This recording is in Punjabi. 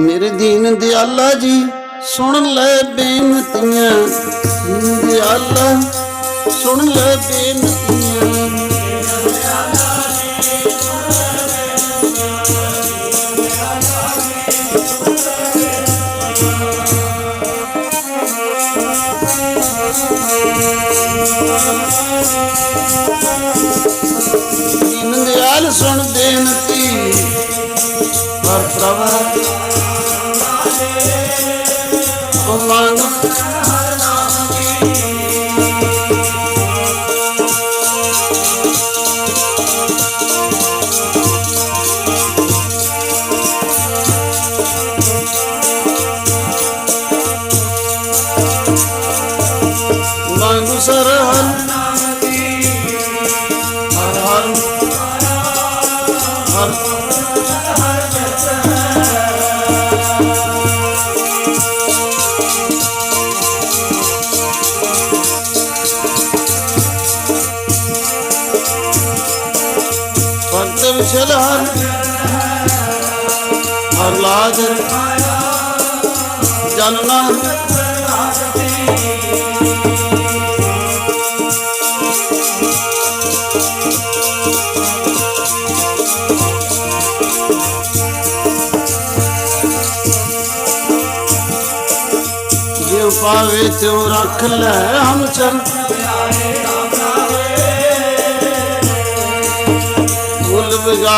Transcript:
ਮੇਰੇ ਦੀਨ ਦਿਆਲਾ ਜੀ ਸੁਣ ਲੈ ਬੇਨਤੀਆਂ। ਦੀਨ ਦਿਆਲਾ ਸੁਣ ਲੈ ਬੇਨਤੀਆਂ। ਦੀਨ ਦਿਆਲ ਸੁਣ ਹਰ ਪ੍ਰਭ ਉਹ ਮੰਗ ਮੰਗ ਸਰ ਹਰ ਹਰ ਹਰ ਹਰ ਭਗਤ ਵਿਸ਼ਲ ਹਰ ਲਾਜ ਜਨਨਾ ਜਿਉ ਪਾਵੇ ਤਿਉ ਰੱਖ ਲੈ ਹਮ ਚਰਨ